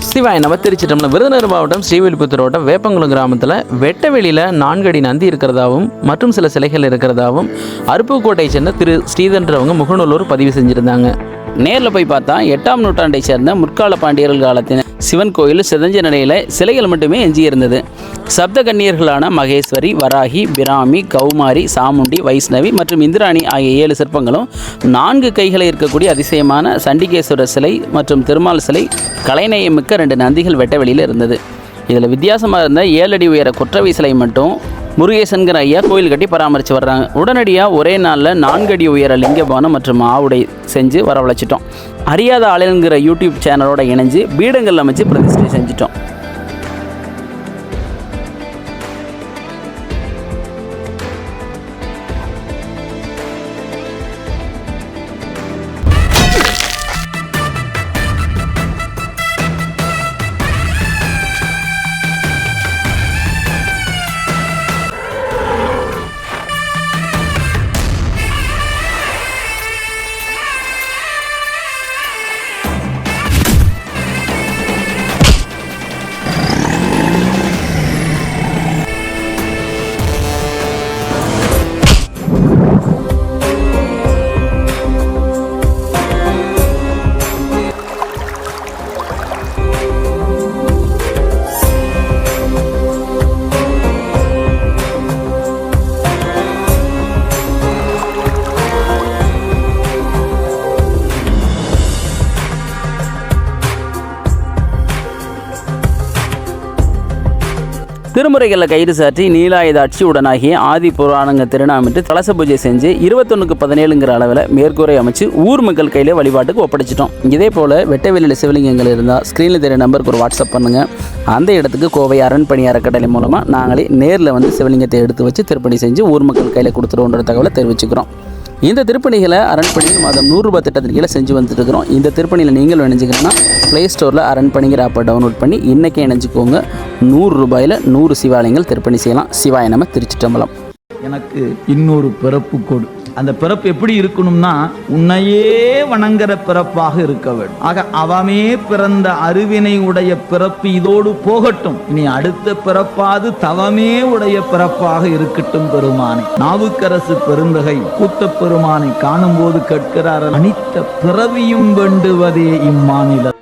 சிவாய் நம்ம திருச்சிட்டம்ல விருதுநகர் மாவட்டம் ஸ்ரீவில்லிபுத்தூர் வட்டம் வேப்பங்குளம் கிராமத்தில் வெட்டவெளியில் வெளியில் நான்கடி நந்தி இருக்கிறதாவும் மற்றும் சில சிலைகள் இருக்கிறதாவும் அருப்புக்கோட்டையை சேர்ந்த திரு ஸ்ரீதன்றவங்க முகநூலூர் பதிவு செஞ்சுருந்தாங்க. நேரில் போய் பார்த்தா எட்டாம் நூற்றாண்டை சேர்ந்த முற்கால பாண்டியர்கள் காலத்தின் சிவன் கோயில் சிதஞ்ச நிலையில் சிலைகள் மட்டுமே எஞ்சி இருந்தது சப்த கன்னியர்களான மகேஸ்வரி வராகி பிராமி கௌமாரி சாமுண்டி வைஷ்ணவி மற்றும் இந்திராணி ஆகிய ஏழு சிற்பங்களும் நான்கு கைகளை இருக்கக்கூடிய அதிசயமான சண்டிகேஸ்வரர் சிலை மற்றும் திருமால் சிலை கலைநயமிக்க ரெண்டு நந்திகள் வெட்டவெளியில் இருந்தது. இதில் வித்தியாசமாக இருந்த ஏழடி உயர குற்றவை சிலை மட்டும் முருகேசன்கிற ஐயா கோயில் கட்டி பராமரித்து வர்றாங்க. உடனடியாக ஒரே நாளில் நான்கு அடி உயர லிங்கபானம் மற்றும் ஆவுடை செஞ்சு வரவழைச்சிட்டோம். அறியாத ஆளுங்கிற யூடியூப் சேனலோட இணைஞ்சு பீடங்கள் அமைச்சு பிரதிஷ்டை செஞ்சிட்டோம். திருமுறைகளில் கயிறு சாற்றி நீலாயுதாட்சி உடனாகிய ஆதி புராணங்க திருநாமிட்டு கலச பூஜை செஞ்சு இருபத்தொன்னுக்கு பதினேழுங்கிற அளவில் மேற்கூரை அமைச்சு ஊர் மக்கள் கையில் வழிபாட்டுக்கு ஒப்படைச்சிட்டோம். இதே போல் வெட்டவெளியில் சிவலிங்கங்கள் இருந்தால் ஸ்க்ரீனில் தெரிய நம்பருக்கு ஒரு வாட்ஸ்அப் பண்ணுங்கள் அந்த இடத்துக்கு கோவை அரண்பணி அறக்கட்டளை மூலமாக நாங்களே நேரில் வந்து சிவலிங்கத்தை எடுத்து வச்சு திருப்பணி செஞ்சு ஊர் மக்கள் கையில் கொடுத்துருவோன்ற தகவலை தெரிவிச்சுக்கிறோம். இந்த திருப்பணிகளை அரண்பணியில் மாதம் நூறுரூபா திட்டத்தின் கீழே செஞ்சு வந்துட்டு இருக்கிறோம் இந்த திருப்பணியில் நீங்கள் இணைஞ்சிக்கணும்னா ப்ளே ஸ்டோரில் அரண்பணிங்கிற ஆப்பை டவுன்லோட் பண்ணி இன்றைக்கே இணைஞ்சிக்கோங்க. நூறு ரூபாயில் நூறு சிவாலயங்கள் திருப்பணி செய்யலாம். சிவாய நம்ம திருச்சிட்டம்பலம் எனக்கு இன்னொரு பிறப்பு கொடு. அந்த பிறப்பு எப்படி இருக்கணும்னா உன்னையே வணங்குற பிறப்பாக இருக்க வேண்டும். ஆக அவமே பிறந்த அருவினை உடைய பிறப்பு இதோடு போகட்டும். இனி அடுத்த பிறப்பாது தவமே உடைய பிறப்பாக இருக்கட்டும் பெருமானை. நாவுக்கரசு பெருந்தகை கூத்த பெருமானை காணும்போது கேட்கிறார் அனித்த பிறவியும் வேண்டுவதே இம்மாநிலம்